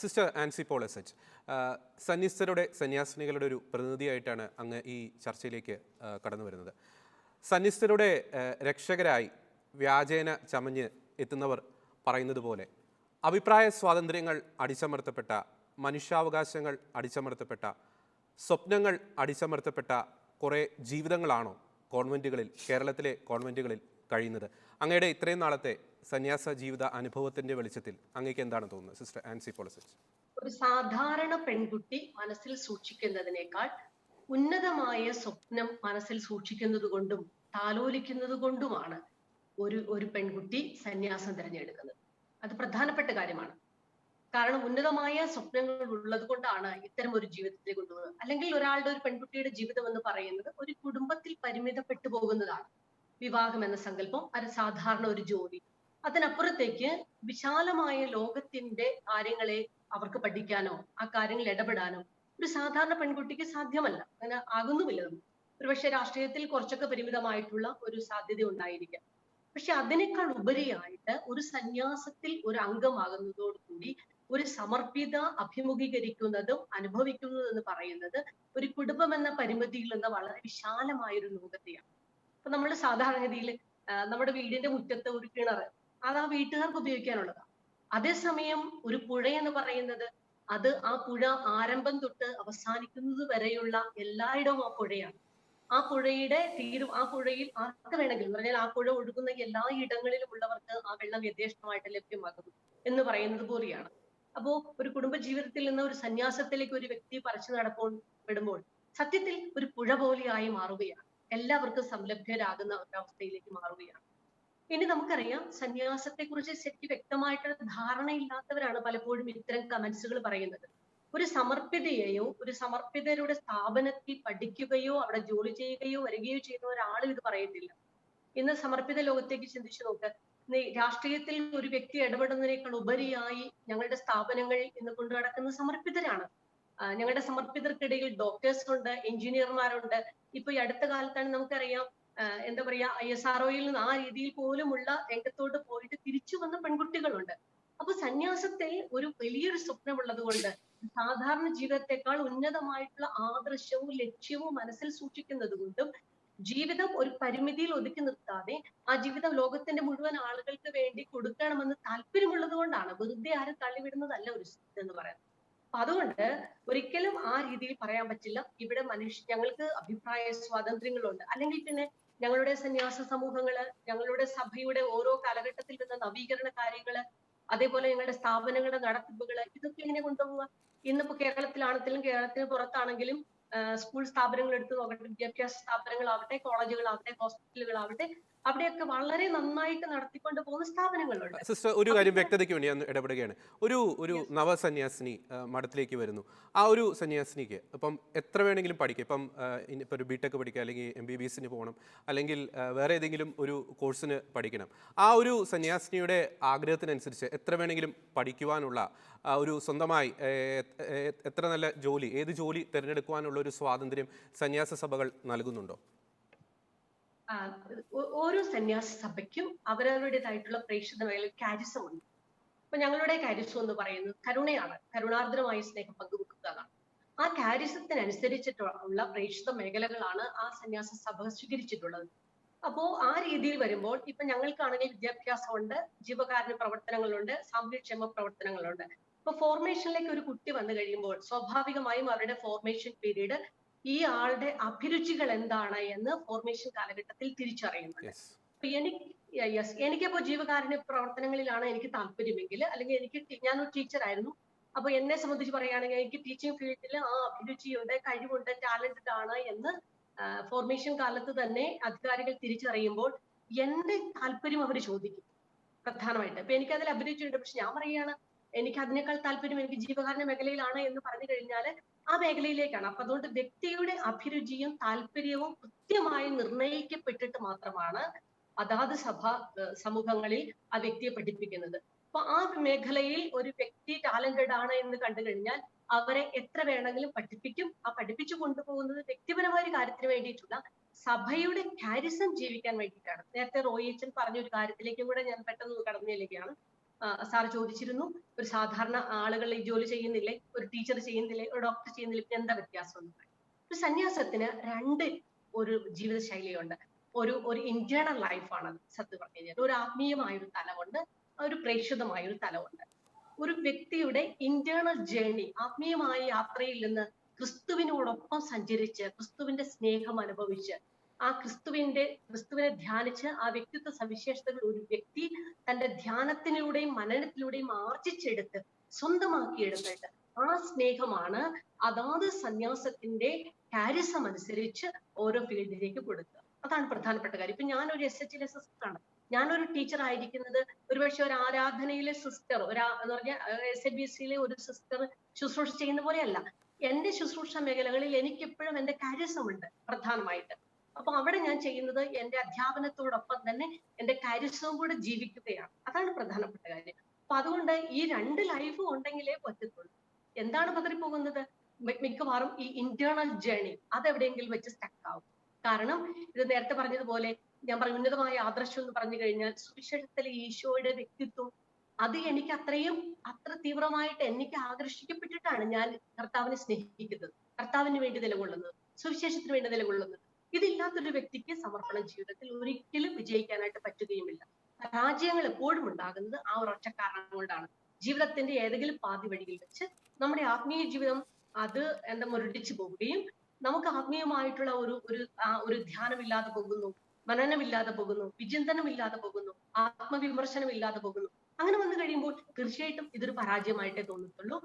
Sister Ancy H. സന്യസ്തരുടെ സന്യാസിനികളുടെ ഒരു പ്രതിനിധിയായിട്ടാണ് അങ്ങ് ഈ ചർച്ചയിലേക്ക് കടന്നു വരുന്നത്. സന്യസ്തരുടെ രക്ഷകരായി വ്യാജേന ചമഞ്ഞ് എത്തുന്നവർ പറയുന്നത് പോലെ അഭിപ്രായ സ്വാതന്ത്ര്യങ്ങൾ അടിച്ചമർത്തപ്പെട്ട മനുഷ്യാവകാശങ്ങൾ അടിച്ചമർത്തപ്പെട്ട സ്വപ്നങ്ങൾ അടിച്ചമർത്തപ്പെട്ട കുറേ ജീവിതങ്ങളാണോ കോൺവെന്റുകളിൽ കേരളത്തിലെ കോൺവെന്റുകളിൽ കഴിയുന്നത്. അങ്ങയുടെ ഇത്രയും നാളത്തെ സന്യാസ ജീവിത അനുഭവത്തിന്റെ വെളിച്ചത്തിൽ അങ്ങേക്ക് എന്താണ് തോന്നുന്നത് സിസ്റ്റർ ആൻസി പോളിസിച്ച്? ഒരു സാധാരണ പെൺകുട്ടി മനസ്സിൽ സൂക്ഷിക്കുന്നതിനേക്കാൾ ഉന്നതമായ സ്വപ്നം മനസ്സിൽ സൂക്ഷിക്കുന്നത് കൊണ്ടും താലോലിക്കുന്നത് കൊണ്ടുമാണ് ഒരു ഒരു പെൺകുട്ടി സന്യാസം തിരഞ്ഞെടുക്കുന്നത്. അത് പ്രധാനപ്പെട്ട കാര്യമാണ്. കാരണം ഉന്നതമായ സ്വപ്നങ്ങൾ ഉള്ളത് കൊണ്ടാണ് ഇത്തരം ഒരു ജീവിതത്തിലേക്ക് കൊണ്ടുപോകുന്നത്. അല്ലെങ്കിൽ ഒരാളുടെ ഒരു പെൺകുട്ടിയുടെ ജീവിതം എന്ന് പറയുന്നത് ഒരു കുടുംബത്തിൽ പരിമിതപ്പെട്ടു പോകുന്നതാണ്. വിവാഹം എന്ന സങ്കല്പം അത് സാധാരണ ഒരു ജോലി. അതിനപ്പുറത്തേക്ക് വിശാലമായ ലോകത്തിന്റെ കാര്യങ്ങളെ അവർക്ക് പഠിക്കാനോ ആ കാര്യങ്ങളിൽ ഇടപെടാനോ ഒരു സാധാരണ പെൺകുട്ടിക്ക് സാധ്യമല്ല. അങ്ങനെ ആകുന്നുമില്ല. നമുക്ക് ഒരുപക്ഷെ രാഷ്ട്രീയത്തിൽ കുറച്ചൊക്കെ പരിമിതമായിട്ടുള്ള ഒരു സാധ്യത ഉണ്ടായിരിക്കാം. പക്ഷെ അതിനേക്കാൾ ഉപരിയായിട്ട് ഒരു സന്യാസത്തിൽ ഒരു അംഗമാകുന്നതോടുകൂടി ഒരു സമർപ്പിത അഭിമുഖീകരിക്കുന്നതും അനുഭവിക്കുന്നതും എന്ന് പറയുന്നത് ഒരു കുടുംബം എന്ന പരിമിതിയിൽ നിന്ന് വളരെ വിശാലമായ ഒരു ലോകത്തെയാണ്. ഇപ്പൊ നമ്മൾ സാധാരണഗതിയിൽ നമ്മുടെ വീടിന്റെ മുറ്റത്ത് ഒരു കിണർ അത് ആ വീട്ടുകാർക്ക് ഉപയോഗിക്കാനുള്ളതാണ് അതേസമയം ഒരു പുഴ എന്ന് പറയുന്നത് അത് ആ പുഴ ആരംഭം തൊട്ട് അവസാനിക്കുന്നത് വരെയുള്ള എല്ലായിടവും ആ പുഴയാണ്. ആ പുഴയുടെ തീരും ആ പുഴയിൽ ആർക്ക് വേണമെങ്കിലും എന്ന് പറഞ്ഞാൽ ആ പുഴ ഒഴുകുന്ന എല്ലാ ഇടങ്ങളിലും ഉള്ളവർക്ക് ആ വെള്ളം യഥേഷ്ടമായിട്ട് ലഭ്യമാകുന്നു എന്ന് പറയുന്നത് പോലെയാണ്. അപ്പോ ഒരു കുടുംബ ജീവിതത്തിൽ നിന്ന് ഒരു സന്യാസത്തിലേക്ക് ഒരു വ്യക്തി പറിച്ചു നടപ്പോൾ വിടുമ്പോൾ സത്യത്തിൽ ഒരു പുഴ പോലെയായി മാറുകയാണ്. എല്ലാവർക്കും സംലഭ്യരാകുന്ന ഒരവസ്ഥയിലേക്ക് മാറുകയാണ്. ഇനി നമുക്കറിയാം സന്യാസത്തെ കുറിച്ച് ശരിക്കും വ്യക്തമായിട്ടുള്ള ധാരണയില്ലാത്തവരാണ് പലപ്പോഴും ഇത്തരം കമന്റ്സുകൾ പറയുന്നത്. ഒരു സമർപ്പിതയെയോ ഒരു സമർപ്പിതരുടെ സ്ഥാപനത്തിൽ പഠിക്കുകയോ അവിടെ ജോലി ചെയ്യുകയോ വരികയോ ചെയ്യുന്ന ഒരാളും ഇത് പറയത്തില്ല ഇന്ന് സമർപ്പിത ലോകത്തേക്ക് ചിന്തിച്ചു നോക്ക്. രാഷ്ട്രീയത്തിൽ ഒരു വ്യക്തി ഇടപെടുന്നതിനേക്കാൾ ഉപരിയായി ഞങ്ങളുടെ സ്ഥാപനങ്ങൾ ഇന്ന് കൊണ്ടു നടക്കുന്ന സമർപ്പിതരാണ്. ഞങ്ങളുടെ സമർപ്പിതർക്കിടയിൽ ഡോക്ടേഴ്സ് ഉണ്ട് എഞ്ചിനീയർമാരുണ്ട് ഇപ്പൊ ഈ അടുത്ത കാലത്താണ് നമുക്കറിയാം എന്താ പറയാ ഐ എസ് ആർ ഒയിൽ നിന്ന് ആ രീതിയിൽ പോലുമുള്ള രംഗത്തോട്ട് പോയിട്ട് തിരിച്ചു വന്ന പെൺകുട്ടികളുണ്ട്. അപ്പൊ സന്യാസത്തിൽ ഒരു വലിയൊരു സ്വപ്നമുള്ളത് കൊണ്ട് സാധാരണ ജീവിതത്തെക്കാൾ ഉന്നതമായിട്ടുള്ള ആദർശവും ലക്ഷ്യവും മനസ്സിൽ സൂക്ഷിക്കുന്നത് കൊണ്ടും ജീവിതം ഒരു പരിമിതിയിൽ ഒതുക്കി നിർത്താതെ ആ ജീവിതം ലോകത്തിന്റെ മുഴുവൻ ആളുകൾക്ക് വേണ്ടി കൊടുക്കണമെന്ന് താല്പര്യമുള്ളത് കൊണ്ടാണ് വെറുതെ ആരും തള്ളിവിടുന്നതല്ല ഒരു എന്ന് പറയുന്നത്. അതുകൊണ്ട് ഒരിക്കലും ആ രീതിയിൽ പറയാൻ പറ്റില്ല. ഇവിടെ മനുഷ്യ ഞങ്ങൾക്ക് അഭിപ്രായ സ്വാതന്ത്ര്യങ്ങളുണ്ട്. അല്ലെങ്കിൽ പിന്നെ ഞങ്ങളുടെ സന്യാസ സമൂഹങ്ങൾ ഞങ്ങളുടെ സഭയുടെ ഓരോ കാലഘട്ടത്തിൽ നിന്ന് നവീകരണ കാര്യങ്ങൾ അതേപോലെ ഞങ്ങളുടെ സ്ഥാപനങ്ങളുടെ നടത്തിപ്പുകൾ ഇതൊക്കെ എങ്ങനെ കൊണ്ടുപോവുക? ഇന്നിപ്പോ കേരളത്തിലാണെങ്കിലും കേരളത്തിന് പുറത്താണെങ്കിലും സ്കൂൾ സ്ഥാപനങ്ങൾ എടുത്തു നോക്കട്ടെ വിദ്യാഭ്യാസ സ്ഥാപനങ്ങളാവട്ടെ കോളേജുകളാവട്ടെ ഹോസ്പിറ്റലുകളാവട്ടെ അവിടെയൊക്കെ വളരെ നന്നായിട്ട് നടത്തിക്കൊണ്ട് പോകുന്ന സ്ഥാപനങ്ങളുണ്ട്. സിസ്റ്റർ ഒരു കാര്യം വ്യക്തതയ്ക്ക് വേണ്ടി ഞാൻ ഇടപെടുകയാണ്. ഒരു ഒരു നവസന്യാസിനി മഠത്തിലേക്ക് വരുന്നു. ആ ഒരു സന്യാസിനിക്ക് ഇപ്പം എത്ര വേണമെങ്കിലും പഠിക്കുക ഇപ്പം ഇപ്പം ഒരു ബിടെക് പഠിക്കുക അല്ലെങ്കിൽ എം ബി ബി എസിന് പോകണം അല്ലെങ്കിൽ വേറെ ഏതെങ്കിലും ഒരു കോഴ്സിന് പഠിക്കണം. ആ ഒരു സന്യാസിനിയുടെ ആഗ്രഹത്തിനനുസരിച്ച് എത്ര വേണമെങ്കിലും പഠിക്കുവാനുള്ള ഒരു സ്വന്തമായി എത്ര നല്ല ജോലി ഏത് ജോലി തിരഞ്ഞെടുക്കുവാനുള്ള ഒരു സ്വാതന്ത്ര്യം സന്യാസ സഭകൾ നൽകുന്നുണ്ടോ? ഓരോ സന്യാസി സഭയ്ക്കും അവരവരുടേതായിട്ടുള്ള പ്രേക്ഷിത മേഖലയിൽ കാരിസം ഉണ്ട് അപ്പൊ ഞങ്ങളുടെ കാരിസം എന്ന് പറയുന്നത് കരുണയാണ്. കരുണാർദ്രമായ സ്നേഹം പങ്കുവെക്കുക എന്നാണ് ആ കാരിസത്തിനനുസരിച്ചിട്ടുള്ള പ്രേക്ഷിത മേഖലകളാണ് ആ സന്യാസ സഭ സ്വീകരിച്ചിട്ടുള്ളത്. അപ്പോ ആ രീതിയിൽ വരുമ്പോൾ ഇപ്പൊ ഞങ്ങൾക്കാണെങ്കിൽ വിദ്യാഭ്യാസമുണ്ട് ജീവകാരുണ്യ പ്രവർത്തനങ്ങളുണ്ട് സാമൂഹ്യക്ഷേമ പ്രവർത്തനങ്ങളുണ്ട്. ഇപ്പൊ ഫോർമേഷനിലേക്ക് ഒരു കുട്ടി വന്നു കഴിയുമ്പോൾ സ്വാഭാവികമായും അവരുടെ ഫോർമേഷൻ പീരീഡ് ഈ ആളുടെ അഭിരുചികൾ എന്താണ് എന്ന് ഫോർമേഷൻ കാലഘട്ടത്തിൽ തിരിച്ചറിയുന്നത് എനിക്ക് യെസ് എനിക്കപ്പോ ജീവകാരുണ്യ പ്രവർത്തനങ്ങളിലാണ് എനിക്ക് താല്പര്യമെങ്കിൽ അല്ലെങ്കിൽ എനിക്ക് ഞാൻ ഞാനൊരു ടീച്ചറായിരുന്നു അപ്പൊ എന്നെ സംബന്ധിച്ച് പറയുകയാണെങ്കിൽ എനിക്ക് ടീച്ചിങ് ഫീൽഡിൽ ആ അഭിരുചിയുണ്ട് കഴിവുണ്ട് ടാലന്റഡ് ആണ് എന്ന് ഫോർമേഷൻ കാലത്ത് തന്നെ അധികാരികൾ തിരിച്ചറിയുമ്പോൾ എന്റെ താല്പര്യം അവർ ചോദിക്കും പ്രധാനമായിട്ട്. അപ്പൊ എനിക്ക് അതിൽ അഭിരുചിയുണ്ട്. പക്ഷെ ഞാൻ പറയുകയാണ് എനിക്ക് അതിനേക്കാൾ താല്പര്യം എനിക്ക് ജീവകാരുണ്യ മേഖലയിലാണ് എന്ന് പറഞ്ഞു കഴിഞ്ഞാൽ ആ മേഖലയിലേക്കാണ്. അപ്പൊ അതുകൊണ്ട് വ്യക്തിയുടെ അഭിരുചിയും താല്പര്യവും കൃത്യമായി നിർണയിക്കപ്പെട്ടിട്ട് മാത്രമാണ് അതാത് സഭ സമൂഹങ്ങളിൽ ആ വ്യക്തിയെ പഠിപ്പിക്കുന്നത്. അപ്പൊ ആ മേഖലയിൽ ഒരു വ്യക്തി ടാലന്റഡ് ആണ് എന്ന് കണ്ടു കഴിഞ്ഞാൽ അവരെ എത്ര വേണമെങ്കിലും പഠിപ്പിക്കും. ആ പഠിപ്പിച്ചു കൊണ്ടുപോകുന്നത് വ്യക്തിപരമായ ഒരു കാര്യത്തിന് വേണ്ടിയിട്ടുള്ള സഭയുടെ കാരിസം ജീവിക്കാൻ വേണ്ടിയിട്ടാണ്. നേരത്തെ റോയിച്ചൻ പറഞ്ഞ ഒരു കാര്യത്തിലേക്കും കൂടെ ഞാൻ പെട്ടെന്ന് കടന്നു ചെല്ലുകയാണ്. സാർ ചോദിച്ചിരുന്നു. ഒരു സാധാരണ ആളുകൾ ഈ ജോലി ചെയ്യുന്നില്ലേ? ഒരു ടീച്ചർ ചെയ്യുന്നില്ലേ? ഒരു ഡോക്ടർ ചെയ്യുന്നില്ലേ? പിന്നെ എന്താ വ്യത്യാസം. ഒരു സന്യാസത്തിന് രണ്ട് ഒരു ജീവിതശൈലിയുണ്ട്. ഒരു ഒരു ഇന്റേണൽ ലൈഫാണ് സത്യം പറഞ്ഞു കഴിഞ്ഞാൽ. ഒരു ആത്മീയമായ ഒരു തലമുണ്ട് ഒരു പ്രേക്ഷിതമായ ഒരു തലമുണ്ട്. ഒരു വ്യക്തിയുടെ ഇന്റേണൽ ജേണി ആത്മീയമായ യാത്രയിൽ നിന്ന് ക്രിസ്തുവിനോടൊപ്പം സഞ്ചരിച്ച് ക്രിസ്തുവിന്റെ സ്നേഹം അനുഭവിച്ച് ആ ക്രിസ്തുവിന്റെ ക്രിസ്തുവിനെ ധ്യാനിച്ച് ആ വ്യക്തിത്വ സവിശേഷതകൾ ഒരു വ്യക്തി തന്റെ ധ്യാനത്തിലൂടെയും മനനത്തിലൂടെയും ആർജിച്ചെടുത്ത് സ്വന്തമാക്കിയെടുത്തിട്ട് ആ സ്നേഹമാണ് അതാത് സന്യാസത്തിന്റെ കാരിസം അനുസരിച്ച് ഓരോ ഫീൽഡിലേക്ക് കൊടുക്കുക. അതാണ് പ്രധാനപ്പെട്ട കാര്യം. ഇപ്പൊ ഞാനൊരു എസ് എച്ചിലെ സിസ്റ്റർ ആണ്. ഞാനൊരു ടീച്ചർ ആയിരിക്കുന്നത് ഒരുപക്ഷെ ഒരു ആരാധനയിലെ സിസ്റ്റർ ഒരു എന്ന് പറഞ്ഞാൽ എസ് എ ബി സിയിലെ ഒരു സിസ്റ്റർ ശുശ്രൂഷ ചെയ്യുന്ന പോലെയല്ല. എന്റെ ശുശ്രൂഷ മേഖലകളിൽ എനിക്ക് എപ്പോഴും എന്റെ കാര്യസമുണ്ട് പ്രധാനമായിട്ട്. അപ്പൊ അവിടെ ഞാൻ ചെയ്യുന്നത് എന്റെ അധ്യാപനത്തോടൊപ്പം തന്നെ എന്റെ കാര്യസവും കൂടെ ജീവിക്കുകയാണ്. അതാണ് പ്രധാനപ്പെട്ട കാര്യം. അപ്പൊ അതുകൊണ്ട് ഈ രണ്ട് ലൈഫും ഉണ്ടെങ്കിലേ പറ്റത്തുള്ളൂ. എന്താണ് പതറിപ്പോകുന്നത് മിക്കവാറും ഈ ഇന്റേണൽ ജേണി അതെവിടെയെങ്കിലും വെച്ച് സ്റ്റക്ക് ആവും. കാരണം ഇത് നേരത്തെ പറഞ്ഞതുപോലെ ഞാൻ പറഞ്ഞ ഉന്നതമായ ആദർശം എന്ന് പറഞ്ഞു കഴിഞ്ഞാൽ സുവിശേഷത്തിലെ ഈശോയുടെ വ്യക്തിത്വം. അത് എനിക്ക് അത്രയും അത്ര തീവ്രമായിട്ട് എനിക്ക് ആകർഷിക്കപ്പെട്ടിട്ടാണ് ഞാൻ കർത്താവിനെ സ്നേഹിക്കുന്നത്. കർത്താവിന് വേണ്ടി നിലകൊള്ളുന്നത്. സുവിശേഷത്തിന് വേണ്ടി നിലകൊള്ളുന്നത്. ഇതില്ലാത്തൊരു വ്യക്തിക്ക് സമർപ്പണ ജീവിതത്തിൽ ഒരിക്കലും വിജയിക്കാനായിട്ട് പറ്റുകയുമില്ല. പരാജയങ്ങൾ എപ്പോഴും ഉണ്ടാകുന്നത് ആ ഒരൊറ്റ കാരണം കൊണ്ടാണ്. ജീവിതത്തിന്റെ ഏതെങ്കിലും പാതി വഴിയിൽ വെച്ച് നമ്മുടെ ആത്മീയ ജീവിതം അത് എന്താ മുരടിച്ചു പോവുകയും നമുക്ക് ആത്മീയമായിട്ടുള്ള ഒരു ഒരു ഒരു ധ്യാനമില്ലാതെ പോകുന്നു മനനമില്ലാതെ പോകുന്നു വിചിന്തനമില്ലാതെ പോകുന്നു ആത്മവിമർശനം ഇല്ലാതെ പോകുന്നു. അങ്ങനെ വന്നു കഴിയുമ്പോൾ തീർച്ചയായിട്ടും ഇതൊരു പരാജയമായിട്ടേ തോന്നത്തുള്ളൂ.